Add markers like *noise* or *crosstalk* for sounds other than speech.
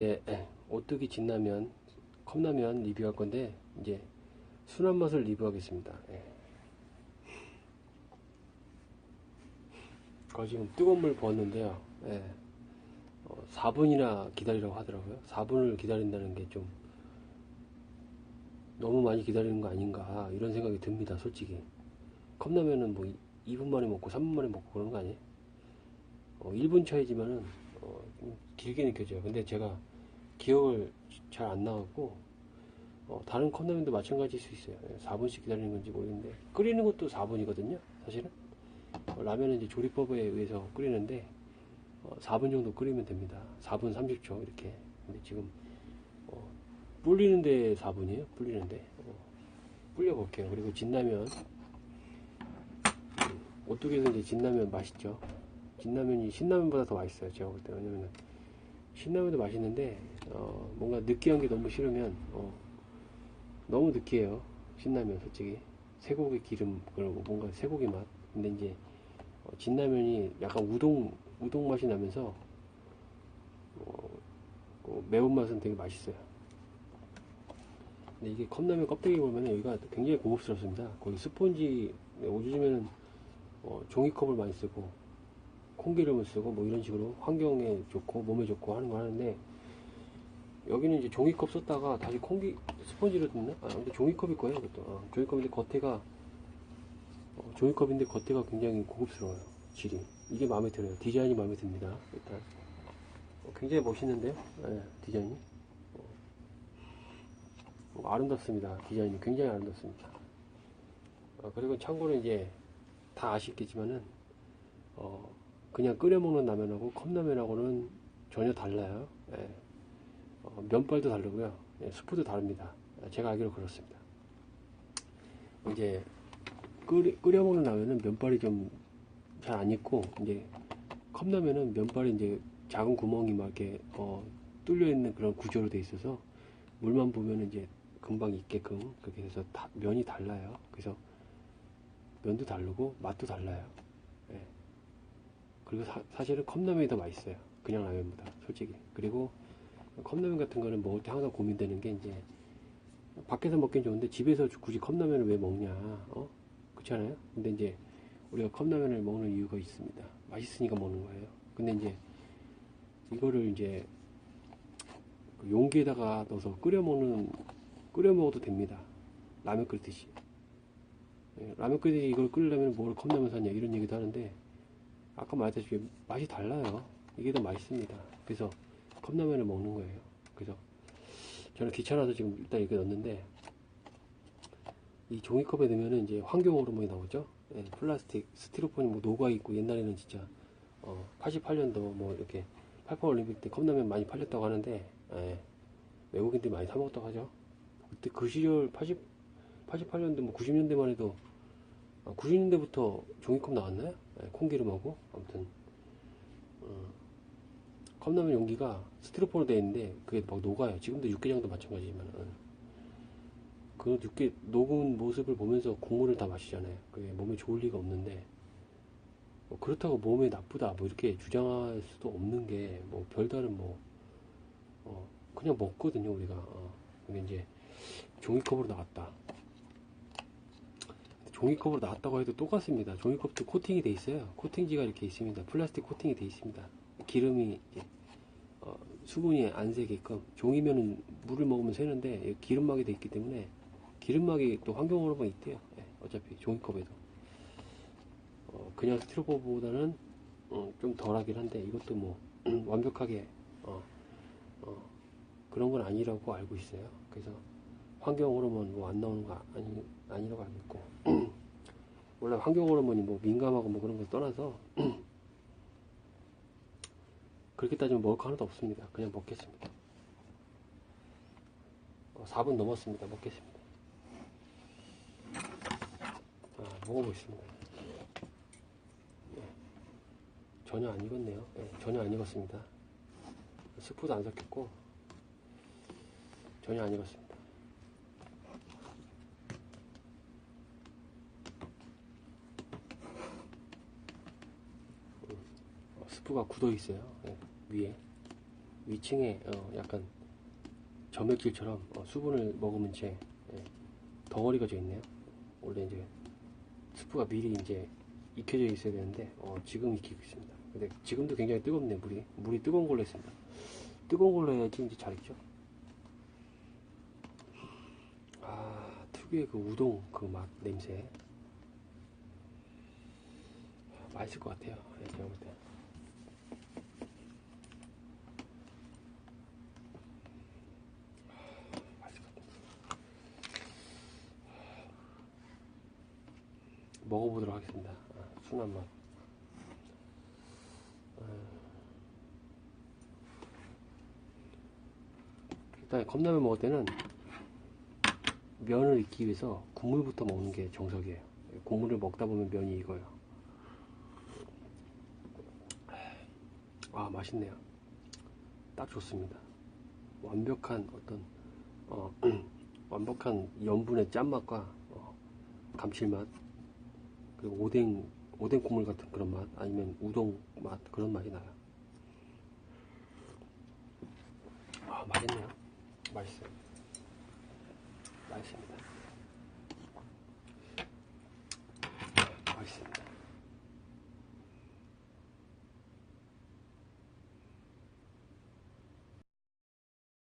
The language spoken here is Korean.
예, 예, 오뚜기 진라면, 컵라면 리뷰할 건데 이제 순한 맛을 리뷰하겠습니다. 예. 거 지금 뜨거운 물 부었는데요. 예. 어, 4분이나 기다리라고 하더라고요. 4분을 기다린다는 게 좀 너무 많이 기다리는 거 아닌가 이런 생각이 듭니다. 솔직히 컵라면은 뭐 2분 만에 먹고 3분 만에 먹고 그런 거 아니에요? 어, 1분 차이지만은 어, 좀 길게 느껴져요. 근데 제가 기억을 잘 안 나갖고 어, 다른 컵라면도 마찬가지일 수 있어요. 4분씩 기다리는 건지 모르겠는데 끓이는 것도 4분이거든요. 사실은 어, 라면은 이제 조리법에 의해서 끓이는데 어, 4분 정도 끓이면 됩니다. 4분 30초 이렇게. 근데 지금 어, 불리는데 4분이에요. 불리는데 어, 불려 볼게요. 그리고 진라면 음, 오뚜기에서 이제 진라면 맛있죠. 진라면이 신라면보다 더 맛있어요. 제가 볼 때. 왜냐면은 신라면도 맛있는데 어, 뭔가 느끼한 게 너무 싫으면 어, 너무 느끼해요. 신라면 솔직히 쇠고기 기름 그리고 뭔가 쇠고기 맛. 근데 이제 어, 진라면이 약간 우동 우동 맛이 나면서 어, 어, 매운 맛은 되게 맛있어요. 근데 이게 컵라면 껍데기 보면 여기가 굉장히 고급스럽습니다. 거기 스폰지 요즘에는 어, 종이컵을 많이 쓰고 콩기름을 쓰고 뭐 이런 식으로 환경에 좋고 몸에 좋고 하는 거 하는데 여기는 이제 종이컵 썼다가 다시 콩기 스펀지로 듣나? 아 근데 종이컵일 거예요 이것도. 아, 종이컵인데 겉에가 어, 종이컵인데 겉에가 굉장히 고급스러워요 질이. 이게 마음에 들어요. 디자인이 마음에 듭니다 일단. 어, 굉장히 멋있는데요? 네, 디자인이. 어, 어, 아름답습니다 디자인이. 굉장히 아름답습니다. 어, 그리고 참고로 이제 다 아시겠지만은 어, 그냥 끓여 먹는 라면하고 컵라면하고는 전혀 달라요. 예. 어, 면발도 다르고요. 예, 스프도 다릅니다. 제가 알기로 그렇습니다. 이제 끓여, 끓여 먹는 라면은 면발이 좀 잘 안 익고 이제 컵라면은 면발이 이제 작은 구멍이 막 이렇게 어, 뚫려 있는 그런 구조로 돼 있어서 물만 보면 이제 금방 익게끔 그렇게 해서 다, 면이 달라요. 그래서 면도 다르고 맛도 달라요. 예. 그리고 사, 실은 컵라면이 더 맛있어요. 그냥 라면보다 솔직히. 그리고 컵라면 같은 거는 먹을 때 항상 고민되는 게 이제 밖에서 먹긴 좋은데 집에서 굳이 컵라면을 왜 먹냐? 어? 그렇지 않아요? 근데 이제 우리가 컵라면을 먹는 이유가 있습니다. 맛있으니까 먹는 거예요. 근데 이제 이거를 이제 그 용기에다가 넣어서 끓여 먹는 끓여 먹어도 됩니다. 라면 끓듯이. 예, 라면 끓듯이 이걸 끓이려면 뭘 컵라면 사냐 이런 얘기도 하는데 아까 말했다시피 맛이 달라요. 이게 더 맛있습니다. 그래서 컵라면을 먹는 거예요. 그래서 저는 귀찮아서 지금 일단 이렇게 넣었는데 이 종이컵에 넣으면 이제 환경 호르몬이 나오죠. 예, 플라스틱, 스티로폼이 뭐 녹아 있고 옛날에는 진짜 어, 88년도 뭐 이렇게 88 올림픽 때 컵라면 많이 팔렸다고 하는데 예, 외국인들이 많이 사 먹었다고 하죠. 그때 그 시절 80 88년도 뭐 90년대만 해도 90년대부터 종이컵 나왔나요? 네, 콩기름하고 아무튼 어, 컵라면 용기가 스티로폼으로 되어 있는데 그게 막 녹아요. 지금도 육개장도 마찬가지지만 어. 그 육개 녹은 모습을 보면서 국물을 다 마시잖아요. 그게 몸에 좋을 리가 없는데 뭐 그렇다고 몸에 나쁘다 뭐 이렇게 주장할 수도 없는 게 뭐 별다른 뭐 어, 그냥 먹거든요 우리가. 어. 근데 이제 종이컵으로 나왔다. 종이컵으로 나왔다고 해도 똑같습니다. 종이컵도 코팅이 돼 있어요. 코팅지가 이렇게 있습니다. 플라스틱 코팅이 돼 있습니다. 기름이 어, 수분이 안 새게끔 종이면은 물을 먹으면 새는데 기름막이 돼 있기 때문에 기름막이 또 환경호르몬 있대요. 네, 어차피 종이컵에도 어, 그냥 스티로폼보다는 어, 좀 덜하긴 한데 이것도 뭐 *clears throat* 완벽하게 어, 어, 그런 건 아니라고 알고 있어요. 그래서 환경 호르몬 뭐안 나오는 거 아니, 아니라고 알고 있고 *clears throat* 원래 환경 호르몬이 뭐 민감하고 뭐 그런 거 떠나서 *clears throat* 그렇게 따지면 먹을 거 하나도 없습니다. 그냥 먹겠습니다. 어, 4분 넘었습니다. 먹겠습니다. 아, 먹어보겠습니다. 네. 전혀 안 익었네요. 네, 전혀 안 익었습니다. 스프도 안 섞였고 전혀 안 익었습니다. 스프가 굳어 있어요. 네, 위에 위층에 어, 약간 점액질처럼 어, 수분을 머금은 채 예, 덩어리가 져 있네요. 원래 이제 스프가 미리 이제 익혀져 있어야 되는데 어, 지금 익히고 있습니다. 근데 지금도 굉장히 뜨겁네 물이 물이 뜨거운 걸로 했습니다. 뜨거운 걸로 해야지 이제 잘 익죠. 아 특유의 그 우동 그 맛 냄새 아, 맛있을 것 같아요. 예, 제가 볼 때. 맛있을 것 같아요. 먹어보도록 하겠습니다. 아, 순한 맛. 아. 일단 컵라면 먹을 때는 면을 익기 위해서 국물부터 먹는 게 정석이에요. 국물을 먹다 보면 면이 익어요. 아 맛있네요. 딱 좋습니다. 완벽한 어떤 어, *clears throat* 완벽한 염분의 짠맛과 어, 감칠맛 그리고 오뎅 오뎅 국물 같은 그런 맛 아니면 우동 맛 그런 맛이 나요. 아 맛있네요. 맛있어요. 맛있습니다.